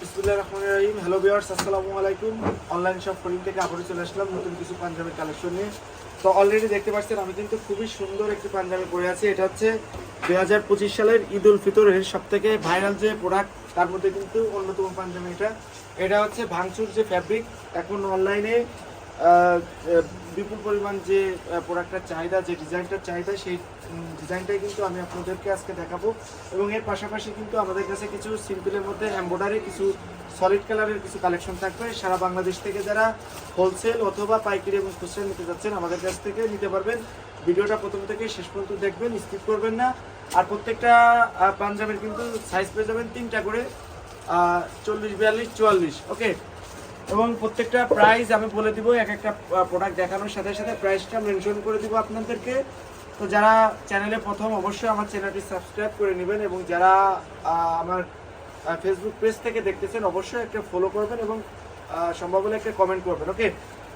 বিসমুল্লাহ রহমান রহিম। হ্যালো বিয়ার্স আসসালামু আলাইকুম। অনলাইন শপ করিম থেকে আবারও চলে আসলাম নতুন কিছু পাঞ্জাবের কালেকশন নিয়ে। তো অলরেডি দেখতে পাচ্ছেন, আমি কিন্তু খুবই সুন্দর একটি পাঞ্জাবি পরে আছি। এটা হচ্ছে দু হাজার পঁচিশ সালের ঈদ উল ফিতরের সব থেকে ভাইরাল যে প্রোডাক্ট তার মধ্যে কিন্তু অন্যতম পাঞ্জাবি এটা। এটা হচ্ছে ভাঙচুর যে ফ্যাব্রিক এখন অনলাইনে বিপুল পরিমাণ যে প্রোডাক্টটার চাহিদা, যে ডিজাইনটার চাহিদা, সেই ডিজাইনটাই কিন্তু আমি আপনাদেরকে আজকে দেখাবো। এবং এর পাশাপাশি কিন্তু আমাদের কাছে কিছু সিম্পলের মধ্যে এম্বয়ডারি কিছু সলিড কালারের কিছু কালেকশন থাকবে। সারা বাংলাদেশ থেকে যারা হোলসেল অথবা পাইকারি এবং খুচরা নিতে যাচ্ছেন, আমাদের কাছ থেকে নিতে পারবেন। ভিডিওটা প্রথম থেকে শেষ পর্যন্ত দেখবেন স্কিপ করবেন না। আর প্রত্যেকটা পাঞ্জাবের কিন্তু সাইজ পেয়ে যাবেন তিনটা করে চল্লিশ, বিয়াল্লিশ, চুয়াল্লিশ ওকে এবং প্রত্যেকটা প্রাইস আমি বলে দিব, এক একটা প্রোডাক্ট দেখানোর সাথে সাথে প্রাইসটা মেনশন করে দিব আপনাদেরকে। তো যারা চ্যানেলে প্রথম, অবশ্যই আমার চ্যানেলটি সাবস্ক্রাইব করে নেবেন এবং যারা আমার ফেসবুক পেজ থেকে দেখতেছেন, অবশ্যই একটা ফলো করবেন এবং সম্ভব হলে একটা কমেন্ট করবেন ওকে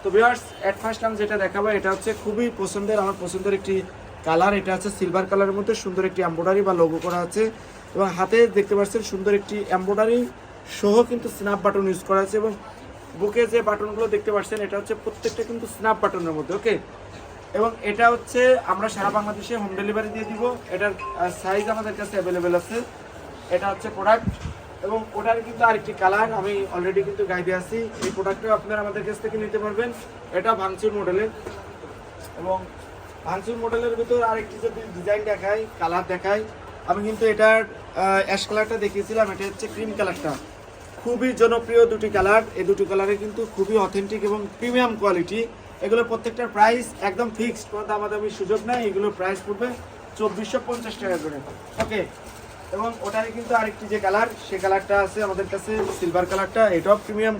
তো ভিউয়ার্স এট ফার্স্ট আমি যেটা দেখাবো, এটা হচ্ছে খুবই পছন্দের, আমার পছন্দের একটি কালার এটা হচ্ছে সিলভার কালারের মধ্যে সুন্দর একটি এম্ব্রয়ডারি বা লোগো করা আছে এবং হাতে দেখতে পাচ্ছেন সুন্দর একটি এম্ব্রয়ডারি সহ কিন্তু স্ন্যাপ বাটন ইউজ করা আছে এবং বুকে যে বাটনগুলো দেখতে পাচ্ছেন, এটা হচ্ছে প্রত্যেকটা কিন্তু স্ন্যাপ বাটনের মধ্যে ওকে এবং এটা হচ্ছে আমরা সারা বাংলাদেশে হোম ডেলিভারি দিয়ে দিব। এটার সাইজ আমাদের কাছে অ্যাভেলেবেল আছে। এটা হচ্ছে প্রোডাক্ট এবং ওটার কিন্তু আরেকটি কালার আমি অলরেডি কিন্তু গাইডে আছি। এই প্রোডাক্টটা আপনারা আমাদের কাছ থেকে নিতে পারবেন। এটা ভাঙচুর মডেলের এবং ভাঙচুর মডেলের ভিতর আরেকটি যদি ডিজাইন দেখাই কালার দেখাই, আমি কিন্তু এটার অ্যাশ কালারটা দেখিয়েছিলাম, এটা হচ্ছে ক্রিম কালারটা খুবই জনপ্রিয় দুটি কালার। এই দুটি কালারে কিন্তু খুবই অথেন্টিক এবং প্রিমিয়াম কোয়ালিটি এগুলোর প্রত্যেকটার প্রাইস একদম ফিক্সড কোনো দামাদামির সুযোগ নাই। এগুলোর প্রাইস পড়বে চব্বিশশো পঞ্চাশ টাকা করে। ওকে এবং ওটারই কিন্তু আরেকটি যে কালার, সে কালারটা আছে আমাদের কাছে সিলভার কালারটা। এটাও প্রিমিয়াম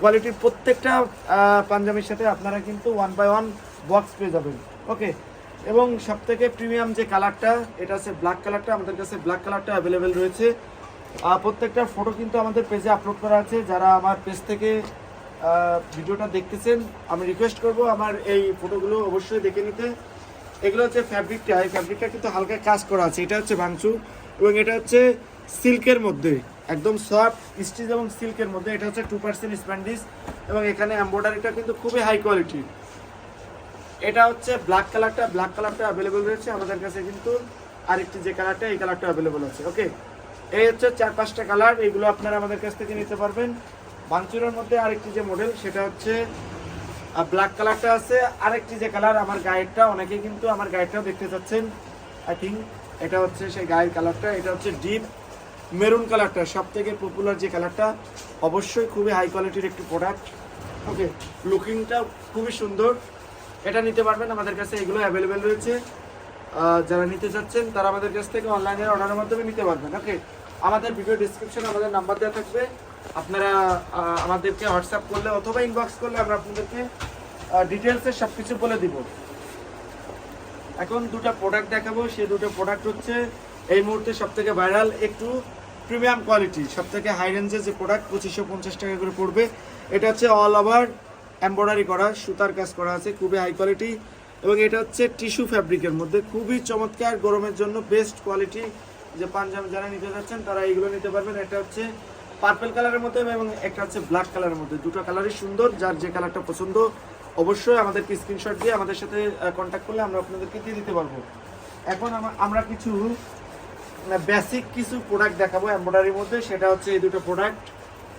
কোয়ালিটির প্রত্যেকটা পাঞ্জাবির সাথে আপনারা কিন্তু ওয়ান বাই ওয়ান বক্স পেয়ে যাবেন। ওকে এবং সব থেকে প্রিমিয়াম যে কালারটা, এটা আছে ব্ল্যাক কালারটা। আমাদের কাছে ব্ল্যাক কালারটা অ্যাভেলেবেল রয়েছে। প্রত্যেকটা ফটো কিন্তু আমাদের পেজে আপলোড করা আছে। যারা আমার পেজ থেকে ভিডিওটা দেখতেছেন, আমি রিকোয়েস্ট করব আমার এই ফটোগুলো অবশ্যই দেখে নিতে। এগুলো হচ্ছে ফ্যাব্রিকটা এই ফ্যাব্রিকটা কিন্তু হালকা কাজ করা আছে। এটা হচ্ছে ভাঙচু এবং এটা হচ্ছে সিল্কের মধ্যে। একদম সফট স্টিচ এবং সিল্কের মধ্যে। এটা হচ্ছে টু পার্সেন্ট স্প্যান্ডিস এবং এখানে এম্ব্রয়ডারিটা কিন্তু খুবই হাই কোয়ালিটি এটা হচ্ছে ব্ল্যাক কালারটা ব্ল্যাক কালারটা অ্যাভেলেবেল রয়েছে আমাদের কাছে কিন্তু। আরেকটি যে কালারটা এই কালারটা অ্যাভেলেবেল আছে। ওকে এই হচ্ছে চার পাঁচটা কালার, এগুলো আপনারা আমাদের কাছ থেকে নিতে পারবেন। বাঞ্চুরের মধ্যে আরেকটি যে মডেল সেটা হচ্ছে ব্ল্যাক কালারটা আছে। আরেকটি যে কালার, আমার গায়েরটা, অনেকে কিন্তু আমার গায়েরটাও দেখতে চাচ্ছেন। আই থিঙ্ক এটা হচ্ছে সেই গায়ের কালারটা, এটা হচ্ছে ডিপ মেরুন কালারটা সব থেকে পপুলার যে কালারটা। অবশ্যই খুবই হাই কোয়ালিটির একটি প্রোডাক্ট ওকে লুকিংটা খুবই সুন্দর। এটা নিতে পারবেন আমাদের কাছে, এগুলো অ্যাভেলেবেল রয়েছে। যারা নিতে চাচ্ছেন, তারা আমাদের কাছ থেকে অনলাইনে অর্ডারের মাধ্যমে নিতে পারবেন। ওকে আমাদের ভিডিও ডিসক্রিপশনে আমাদের নাম্বার দেওয়া থাকবে। আপনারা আমাদেরকে হোয়াটসঅ্যাপ করলে অথবা ইনবক্স করলে আমরা আপনাদেরকে ডিটেলসে সব কিছু বলে দিব। এখন দুটো প্রোডাক্ট দেখাবো। সেই দুটো প্রোডাক্ট হচ্ছে এই মুহূর্তে সব থেকে ভাইরাল একটু প্রিমিয়াম কোয়ালিটি সব থেকে হাই রেঞ্জের যে প্রোডাক্ট পঁচিশশো পঞ্চাশ টাকা করে পড়বে। এটা হচ্ছে অল ওভার এমব্রয়ডারি করা, সুতার কাজ করা আছে, খুবই হাই কোয়ালিটি এবং এটা হচ্ছে টিস্যু ফ্যাব্রিকের মধ্যে, খুবই চমৎকার, গরমের জন্য বেস্ট কোয়ালিটি যে পাঞ্জাবি যারা নিতে যাচ্ছেন, তারা এইগুলো নিতে পারবেন। একটা হচ্ছে পার্পেল কালারের মধ্যে এবং একটা হচ্ছে ব্ল্যাক কালারের মধ্যে দুটো কালারই সুন্দর, যার যে কালারটা পছন্দ, অবশ্যই আমাদেরকে স্ক্রিনশট দিয়ে আমাদের সাথে কন্ট্যাক্ট করলে আমরা আপনাদেরকে দিয়ে দিতে পারব। এখন আমা- আমরা কিছু বেসিক কিছু প্রোডাক্ট দেখাবো এমব্রয়ডারির মধ্যে। সেটা হচ্ছে এই দুটো প্রোডাক্ট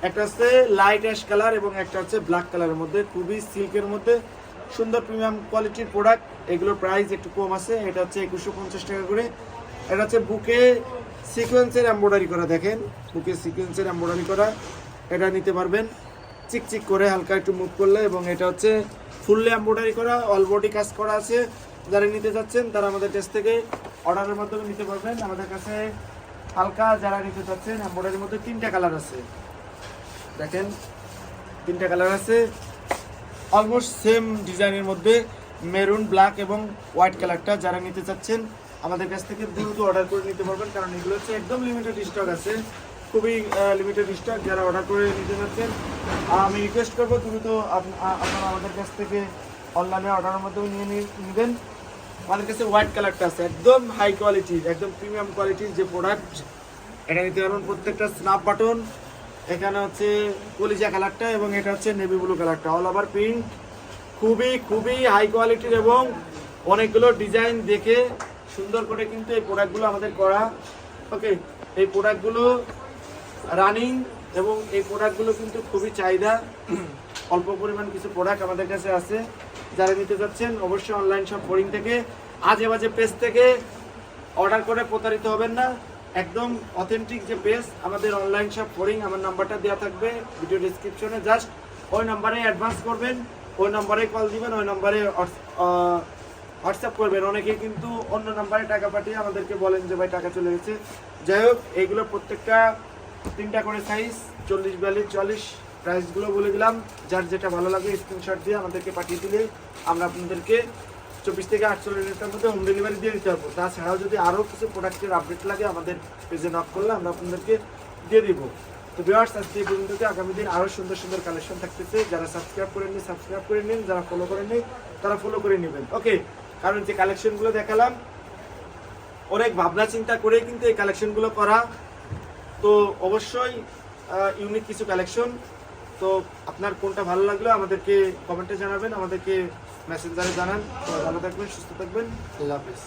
একটা হচ্ছে লাইট অ্যাশ কালার এবং একটা হচ্ছে ব্ল্যাক কালারের মধ্যে। খুবই সিল্কের মধ্যে। সুন্দর প্রিমিয়াম কোয়ালিটির প্রোডাক্ট এগুলোর প্রাইস একটু কম আছে। এটা হচ্ছে একুশশো পঞ্চাশ টাকা করে। এটা হচ্ছে বুকে সিকোয়েন্সের এমব্রয়ডারি করা, দেখেন। বুকে সিকোয়েন্সের এমব্রয়ডারি করা। এটা নিতে পারবেন চিকচিক করে, হালকা একটু মুভ করলে এবং এটা হচ্ছে ফুললি এমব্রয়ডারি করা অল বডি কাজ করা আছে। যারা নিতে চাচ্ছেন, তারা আমাদের কাছ থেকে অর্ডারের মাধ্যমে নিতে পারবেন। আমাদের কাছে হালকা যারা নিতে চাচ্ছেন এমব্রয়ডারির মধ্যে তিনটা কালার আছে। দেখেন, তিনটা কালার আছে। অলমোস্ট সেম ডিজাইনের মধ্যে মেরুন ব্ল্যাক এবং হোয়াইট কালারটা যারা নিতে চাচ্ছেন আমাদের কাছ থেকে দ্রুত অর্ডার করে নিতে পারবেন, কারণ এগুলো হচ্ছে একদম লিমিটেড স্টক আছে। খুবই লিমিটেড স্টক যারা অর্ডার করে নিতে চাচ্ছেন আমি রিকোয়েস্ট করব দ্রুত আপনারা আমাদের কাছ থেকে অনলাইনে অর্ডারের মাধ্যমে নিয়ে নেবেন। আমাদের কাছে হোয়াইট কালারটা আছে, একদম হাই কোয়ালিটির একদম প্রিমিয়াম কোয়ালিটির যে প্রোডাক্ট এটা নিতে পারবেন প্রত্যেকটা স্ন্যাপ বাটন এখানে হচ্ছে কলিজা কালারটা এবং এটা হচ্ছে নেভি ব্লু কালারটা অল ওভার প্রিন্ট খুবই খুবই হাই কোয়ালিটির এবং অনেকগুলো ডিজাইন দেখে সুন্দর করে কিন্তু এই প্রোডাক্টগুলো আমাদের করা। ওকে এই প্রোডাক্টগুলো রানিং এবং এই প্রোডাক্টগুলো কিন্তু খুবই চাহিদা। অল্প পরিমাণ কিছু প্রোডাক্ট আমাদের কাছে আছে। যারা নিতে চাচ্ছেন অবশ্যই অনলাইন শপ বোরিং থেকে, আজে বাজে পেজ থেকে অর্ডার করে প্রতারিত হবেন না। একদম অথেন্টিক যে পেজ আমাদের অনলাইন শপ বোরিং আমার নাম্বারটা দেওয়া থাকবে ভিডিও ডিসক্রিপশনে জাস্ট ওই নাম্বারে অ্যাডভান্স করবেন, ওই নাম্বারে কল দিবেন, ওই নাম্বারে হোয়াটসঅ্যাপ করবেন। অনেকে কিন্তু অন্য নাম্বারে টাকা পাঠিয়ে আমাদেরকে বলেন যে, ভাই, টাকা চলে গেছে। যাই হোক, এইগুলো প্রত্যেকটা তিনটা করে সাইজ চল্লিশ, বিয়াল্লিশ চল্লিশ প্রাইসগুলো বলে দিলাম। যার যেটা ভালো লাগে স্ক্রিনশট দিয়ে আমাদেরকে পাঠিয়ে দিলে আমরা আপনাদেরকে চব্বিশ থেকে আটচল্লিশ লিটার মধ্যে হোম ডেলিভারি দিয়ে দিতে পারব। তাছাড়াও যদি আরও কিছু প্রোডাক্টের আপডেট লাগে আমাদের পেজে নক করলে আমরা আপনাদেরকে দিয়ে দিব। তো ভিউয়ার্স আজকে এই পর্যন্ত। আগামী দিন আরও সুন্দর সুন্দর কালেকশন থাকতেছে। যারা সাবস্ক্রাইব করে নিন সাবস্ক্রাইব করে নিন। যারা ফলো করে নিন তারা ফলো করে নেবেন। ওকে কারণ যে কালেকশনগুলো দেখালাম, অনেক ভাবনা চিন্তা করে কিন্তু এই কালেকশনগুলো করা। তো অবশ্যই ইউনিক কিছু কালেকশন তো আপনার কোনটা ভালো লাগল আমাদেরকে কমেন্টে জানাবেন, আমাদেরকে মেসেঞ্জারে জানান। ভালো থাকবেন, সুস্থ থাকবেন। আল্লাহ হাফিজ।